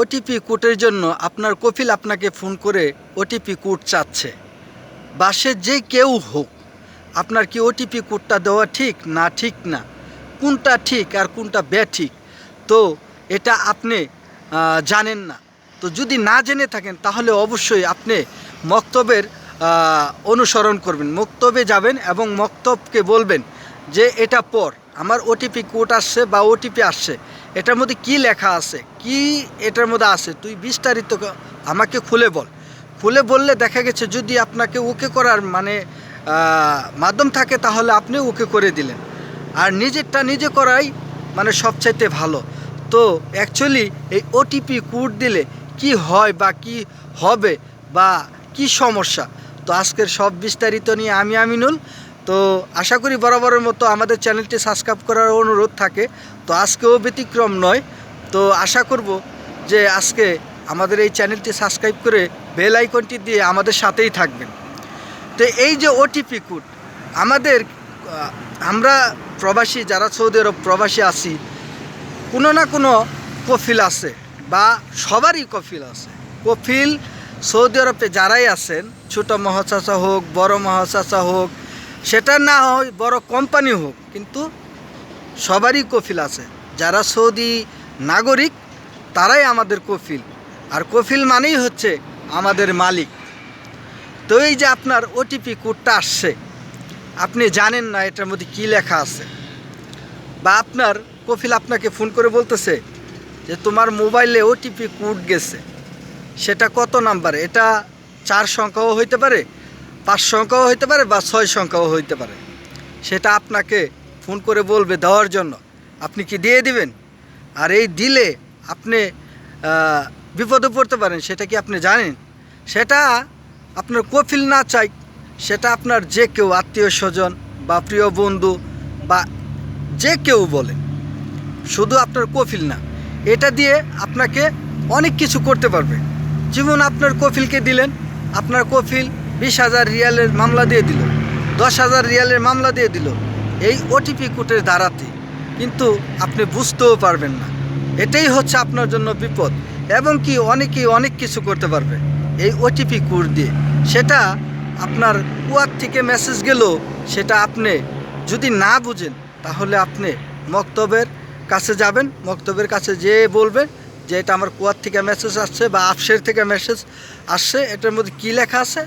OTP কোডের জন্য আপনার কপিল আপনাকে ফোন করে ওটিপি কোড চাচ্ছে। বাসে যে কেউ হোক, আপনার কি ওটিপি কোডটা দেওয়া ঠিক না ঠিক না? কোনটা ঠিক আর কোনটা ব্যাঠিক তো এটা আপনি জানেন না। তো যদি না জেনে থাকেন, তাহলে অবশ্যই আপনি মক্তবের অনুসরণ করবেন। মক্তবে যাবেন এবং মক্তবকে বলবেন যে এটা পর। আমার ওটিপি কোড আসছে বা ওটিপি আসছে, এটার মধ্যে কি লেখা আছে, কি এটার মধ্যে আছে, তুই বিস্তারিত আমাকে খুলে বল। খুলে বললে দেখা গেছে যদি আপনাকে ওকে করার মানে মাধ্যম থাকে তাহলে আপনি ওকে করে দিলেন। আর নিজেরটা নিজে করাই মানে সবচাইতে ভালো। তো অ্যাকচুয়ালি এই ওটিপি কোড দিলে কি হয় বা কি হবে বা কি সমস্যা? তো আজকের সব বিস্তারিত নিয়ে আমি আমিনুল তো আশা করি বরাবরের মতো আমাদের চ্যানেলটি সাবস্ক্রাইব করার অনুরোধ থাকে। তো আজকেও ব্যতিক্রম নয়। তো আশা করব যে আজকে আমাদের এই চ্যানেলটি সাবস্ক্রাইব করে বেল আইকনটি দিয়ে আমাদের সাথেই থাকবেন। তো এই যে ওটিপি কোড আমাদের আমরা প্রবাসী, যারা সৌদি আরব প্রবাসী আছি, কোনো না কোনো কফিল আছে বা সবারই কফিল আছে। কফিল সৌদি আরবে যারাই আছেন, ছোটো মহাচাচা হোক, বড় মহাচাচা হোক সেটা না হয় বড় কোম্পানি হোক, কিন্তু সবারই কফিল আছে। যারা সৌদি নাগরিক, তারাই আমাদের কফিল। আর কফিল মানেই হচ্ছে আমাদের মালিক। তো এই যে আপনার ওটিপি কোডটা আসছে, আপনি জানেন না এটার মধ্যে কী লেখা আছে। বা আপনার কফিল আপনাকে ফোন করে বলতেছে যে তোমার মোবাইলে ওটিপি কোড গেছে। সেটা কত নাম্বার? এটা চার সংখ্যাও হইতে পারে পাঁচ সংখ্যাও হইতে পারে বা ছয় সংখ্যাও হইতে পারে। সেটা আপনাকে ফোন করে বলবে দেওয়ার জন্য। আপনি কি দিয়ে দিবেন? আর এই দিলে আপনি বিপদে পড়তে পারেন, সেটা কি আপনি জানেন? সেটা আপনার কফিল না চাই, সেটা আপনার যে কেউ আত্মীয় স্বজন বা প্রিয় বন্ধু বা যে কেউ বলেন শুধু আপনার কফিল না, এটা দিয়ে আপনাকে অনেক কিছু করতে পারবে। যেমন আপনার কফিলকে দিলেন, আপনার কফিল বিশ হাজার রিয়ালের মামলা দিয়ে দিল, দশ হাজার রিয়ালের মামলা দিয়ে দিল এই ওটিপি কোডের দ্বারাতে। কিন্তু আপনি বুঝতেও পারবেন না। এটাই হচ্ছে আপনার জন্য বিপদ এবং কি অনেকেই অনেক কিছু করতে পারবে এই ওটিপি কোড দিয়ে। সেটা আপনার কুয়ার থেকে মেসেজ গেলেও সেটা আপনি যদি না বুঝেন, তাহলে আপনি মক্তবের কাছে যাবেন, মক্তবের কাছে যেয়ে বলবেন যে এটা আমার কুয়ার থেকে মেসেজ আসছে বা আফসের থেকে মেসেজ আসছে, এটার মধ্যে কী লেখা আছে?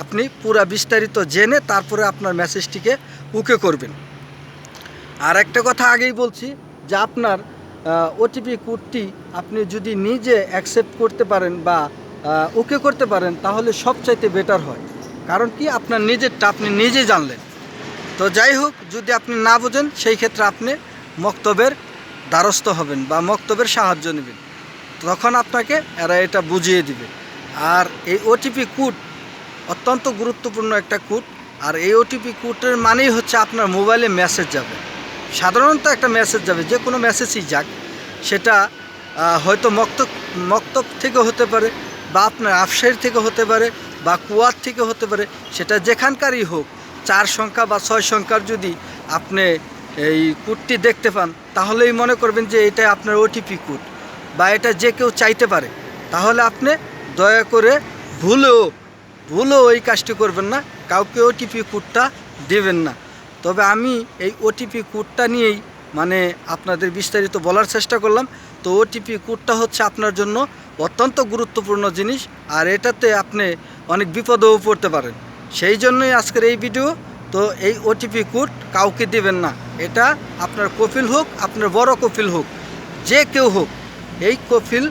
আপনি পুরা বিস্তারিত জেনে তারপরে আপনার মেসেজটিকে উকে করবেন। আর একটা কথা আগেই বলছি যে আপনার ওটিপি কোডটি আপনি যদি নিজে অ্যাকসেপ্ট করতে পারেন বা ওকে করতে পারেন, তাহলে সবচাইতে বেটার হয়। কারণ কি? আপনার নিজেরটা আপনি নিজে জানলেন। তো যাই হোক, যদি আপনি না বোঝেন, সেই ক্ষেত্রে আপনি মক্তবের দ্বারস্থ হবেন বা মক্তবের সাহায্য নেবেন। তখন আপনাকে এরা এটা বুঝিয়ে দিবে। আর এই ওটিপি কোড অত্যন্ত গুরুত্বপূর্ণ একটা কোড আর এই ওটিপি কোডের মানেই হচ্ছে আপনার মোবাইলে মেসেজ যাবে। সাধারণত একটা মেসেজ যাবে, যে কোনো মেসেজই যাক, সেটা হয়তো মক্তব মক্তব থেকে হতে পারে, বা আপনার আফসাইর থেকে হতে পারে, বা কুয়ার থেকে হতে পারে, সেটা যেখানকারই হোক, চার সংখ্যা বা ছয় সংখ্যার যদি আপনি এই কোডটি দেখতে পান, তাহলেই মনে করবেন যে এটা আপনার ওটিপি কোড বা এটা যে কেউ চাইতে পারে। তাহলে আপনি দয়া করে ভুলেও ভুলেও এই কাজটি করবেন না, কাউকে ওটিপি কোডটা দেবেন না। তবে আমি এই ওটিপি কোডটা নিয়েই মানে আপনাদের বিস্তারিত বলার চেষ্টা করলাম। তো ওটিপি কোডটা হচ্ছে আপনার জন্য অত্যন্ত গুরুত্বপূর্ণ জিনিস, আর এটাতে আপনি অনেক বিপদেও পড়তে পারেন। সেই জন্যই আজকের এই ভিডিও। তো এই ওটিপি কোড কাউকে দিবেন না। এটা আপনার কফিল হোক, আপনার বড় কফিল হোক, যে কেউ হোক, এই কফিল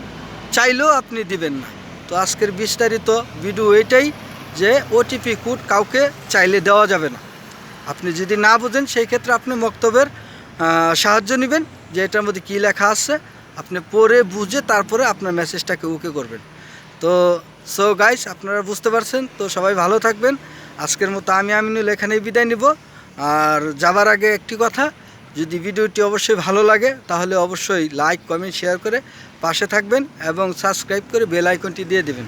চাইলেও আপনি দিবেন না। তো আজকের বিস্তারিত ভিডিও এটাই। যে ওটিপি কোড কাউকে চাইলে দেওয়া যাবে না। আপনি যদি না বোঝেন, সেই ক্ষেত্রে আপনি মক্তবের সাহায্য নেবেন যে এটার মধ্যে কী লেখা আছে। আপনি পড়ে, বুঝে তারপরে আপনার মেসেজটাকে ওকে করবেন। তো সো গাইস আপনারা বুঝতে পারছেন? তো সবাই ভালো থাকবেন। আজকের মতো আমি আমিনুল এখানেই বিদায় নিব। আর যাবার আগে একটি কথা, যদি ভিডিওটি অবশ্যই ভালো লাগে, তাহলে অবশ্যই লাইক কমেন্ট শেয়ার করে পাশে থাকবেন এবং সাবস্ক্রাইব করে বেল আইকনটি দিয়ে দেবেন।